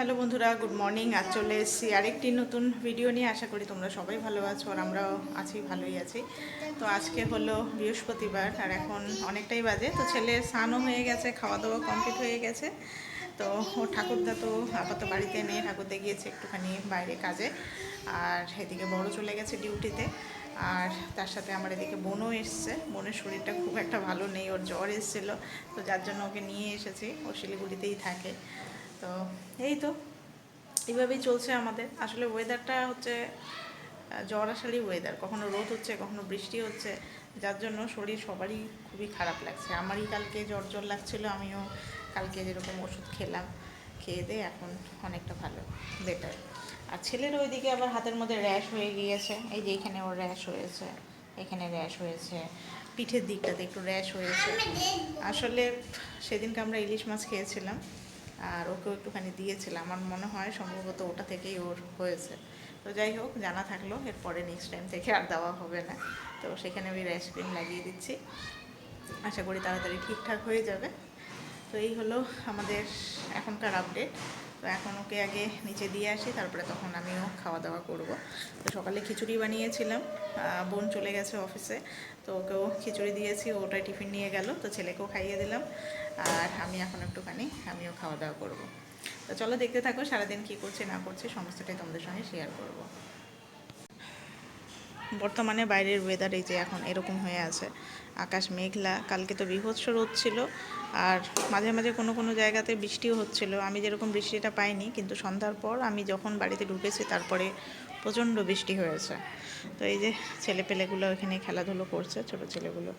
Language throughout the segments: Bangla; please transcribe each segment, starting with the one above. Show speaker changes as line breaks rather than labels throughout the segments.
হ্যালো বন্ধুরা, গুড মর্নিং। আজ চলে এসেছি আরেকটি নতুন ভিডিও নিয়ে। আশা করি তোমরা সবাই ভালো আছো আর আমরাও আছি, ভালোই আছি। তো আজকে হলো বৃহস্পতিবার আর এখন অনেকটাই বাজে। তো ছেলের স্নানও হয়ে গেছে খাওয়া দাওয়া কমপ্লিট হয়ে গেছে। তো ও ঠাকুরদা তো আপাতত বাড়িতে নেই, ঠাকুরদা গিয়েছে একটুখানি বাইরে কাজে। আর এদিকে বড় চলে গেছে ডিউটিতে। আর তার সাথে আমার এদিকে বোনও এসছে। বোনের শরীরটা খুব একটা ভালো নেই, ওর জ্বর এসেছিল, তো যার জন্য ওকে নিয়ে এসেছি। ও শিলিগুড়িতেই থাকে। তো এই তো, এইভাবেই চলছে আমাদের। আসলে ওয়েদারটা হচ্ছে জ্বর আসারই ওয়েদার কখনো রোদ হচ্ছে, কখনো বৃষ্টি হচ্ছে। যার জন্য শরীর সবারই খুবই খারাপ লাগছে। আমারই কালকে জ্বর জ্বর লাগছিল, আমিও কালকে যেরকম ওষুধ খেলাম, খেয়ে দিয়ে এখন অনেকটা ভালো বেটার আর ছেলের ওইদিকে আবার হাতের মধ্যে র্যাশ হয়ে গিয়েছে। এই যে এখানে ওর র্যাশ হয়েছে, এখানে র্যাশ হয়েছে, পিঠের দিকটাতে একটু র্যাশ হয়েছে। আসলে সেদিনকে আমরা ইলিশ মাছ খেয়েছিলাম, আর ওকেও একটুখানি দিয়েছিলাম। আমার মনে হয় সম্ভবত ওটা থেকেই ওর হয়েছে। তো যাই হোক, জানা থাকল, এরপরে নেক্সট টাইম থেকে আর দেওয়া হবে না। তো সেখানে আমি র্যাশ ক্রিম লাগিয়ে দিচ্ছি। আশা করি তাড়াতাড়ি ঠিকঠাক হয়ে যাবে। তো এই হলো আমাদের এখনকার আপডেট তো এখন ওকে আগে নিচে দিয়ে আসি, তারপরে তখন আমিও খাওয়া দাওয়া করব। তো সকালে খিচুড়ি বানিয়েছিলাম বোন চলে গেছে অফিসে, তো ওকেও খিচুড়ি দিয়েছি ওটা টিফিন নিয়ে গেল, তো ছেলেকেও খাইয়ে দিলাম। আর আমি এখন একটুখানি আমিও খাওয়া দাওয়া করব। তো চলো দেখতে থাকো সারাদিন কী করছে, না করছে, সমস্তটাই তোমাদের সঙ্গে শেয়ার করব। বর্তমানে বাইরের ওয়েদার এই যে এখন এরকম হয়ে আছে। আকাশ মেঘলা, কালকে তো বিভৎস রোদ ছিল আর মাঝে মাঝে কোনো কোনো জায়গাতে বৃষ্টিও হচ্ছিল। আমি যেরকম বৃষ্টিটা পাইনি, কিন্তু সন্ধ্যার পর আমি যখন বাড়িতে ঢুকেছি তারপরে প্রচণ্ড বৃষ্টি হয়েছে। তো এই যে ছেলে পেলেগুলো এখানে খেলাধুলো করছে, ছোটো ছেলেগুলো।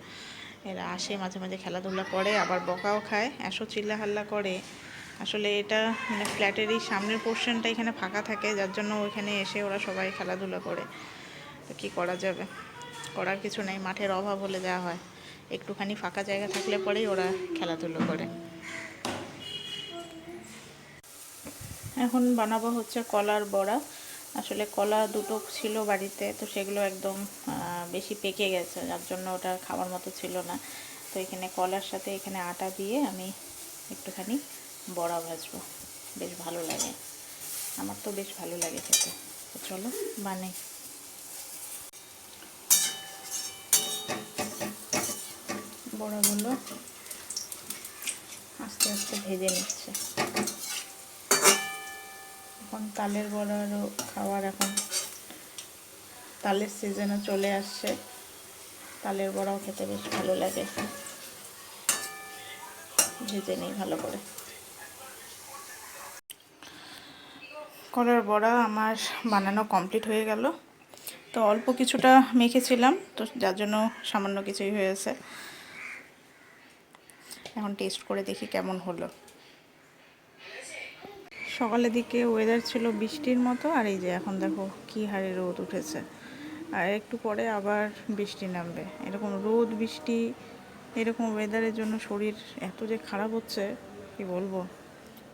এরা আসে, মাঝে মাঝে খেলাধুলা করে, আবার বকাও খায়, এসো চিল্লা হাল্লা করে। আসলে এটা মানে ফ্ল্যাটেরই সামনের পোর্শনটা এখানে ফাঁকা থাকে, যার জন্য ওইখানে এসে ওরা সবাই খেলাধুলা করে। তো কী করা যাবে? করার কিছু নেই, মাঠের অভাব হলে যা হয়। একটুখানি ফাঁকা জায়গা থাকলে পরেই ওরা খেলাধুলো করে। এখন বানাবো হচ্ছে কলার বড়া। আসলে কলা দুটো ছিল বাড়িতে, তো সেগুলো একদম বেশি পেকে গেছে। যার জন্য ওটা খাওয়ার মতো ছিল না। তো এখানে কলার সাথে এখানে আটা দিয়ে আমি একটুখানি বড়া ভাজবো। বেশ ভালো লাগে। আমার তো বেশ ভালো লাগে খেতে। তো চলো, বানাই। বড়াগুলো আস্তে আস্তে ভেজে নিচ্ছে। এখন তালের বড়ারও খাওয়ার এখন তালের সিজনে চলে আসছে। তালের বড়াও খেতে বেশ ভালো লাগে। ভেজে নিই ভালো করে। কলার বড়া আমার বানানো কমপ্লিট হয়ে গেল। তো অল্প কিছুটা মেখেছিলাম, তো যার জন্য সামান্য কিছুই হয়েছে। এখন টেস্ট করে দেখি কেমন হলো। সকালের দিকে ওয়েদার ছিল বৃষ্টির মতো, আর এই যে এখন দেখো কি হারে রোদ উঠেছে। আর একটু পরে আবার বৃষ্টি নামবে। এরকম রোদ, বৃষ্টি, এরকম ওয়েদারের জন্য শরীর এত যে খারাপ হচ্ছে, কি বলব?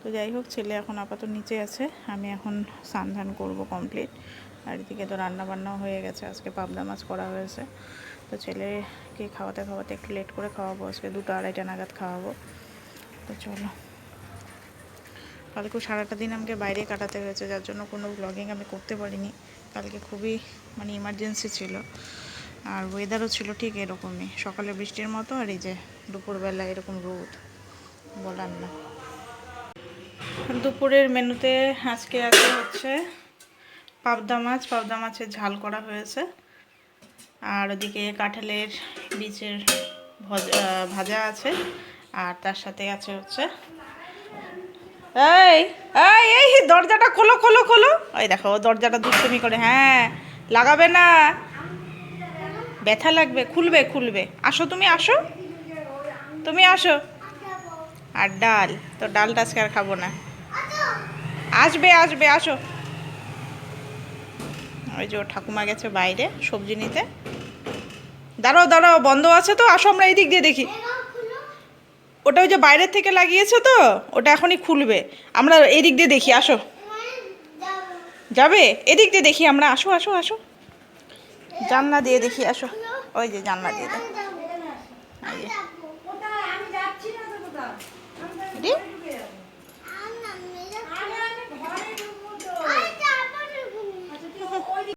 তো যাই হোক, ছেলে এখন আপাতত নিচে আছে, আমি এখন স্নান ধান করব কমপ্লিট আর এদিকে তো রান্না বান্নাও হয়ে গেছে, আজকে পাবদা মাছ করা হয়েছে। তো ছেলেকে খাওয়াতে খাওয়াতে একটু লেট করে খাওয়াবো, আজকে দুটো আড়াইটা নাগাদ খাওয়াবো। তো চলো। কালকেও সারাটা দিন আমাকে বাইরে কাটাতে হয়েছে, যার জন্য কোনো ব্লগিং আমি করতে পারিনি। কালকে খুবই মানে ইমার্জেন্সি ছিল। আর ওয়েদারও ছিল ঠিক এরকমই। সকালে বৃষ্টির মতো আর এই যে দুপুরবেলা এরকম রোদ, বলার না। দুপুরের মেনুতে আজকে আছে হচ্ছে পাবদা মাছ। পাবদা মাছের ঝাল করা হয়েছে। আর ওদিকে কাঁঠালের বীজের ভজা আছে। আর তার সাথে আছে হচ্ছে এই এই এই, দরজাটা খোলো খোলো খোলো। ওই দেখো, ও দরজাটা দুষ্টুমি করে হ্যাঁ লাগাবে না। ব্যথা লাগবে, খুলবে খুলবে। আসো তুমি আসো। তুমি আসো। আর ডাল, তো ডালটা আজকে আর খাব না। আসবে আসবে, আসো। ওই যে ঠাকুমা গেছে বাইরে সবজি নিতে। দাঁড়াও দাঁড়াও, বন্ধ আছে তো? আসো আমরা এই দিক দিয়ে দেখি। ওটা ওই যে বাইরের থেকে লাগিয়েছে তো? ওটা এখনই খুলবে। আমরা এই দিক দিয়ে দেখি, আসো। যাবে? এদিক দিয়ে দেখি আমরা। আসো আসো আসো। জানলা দিয়ে দেখি, আসো। ওই যে জানলা দিয়ে দেখ।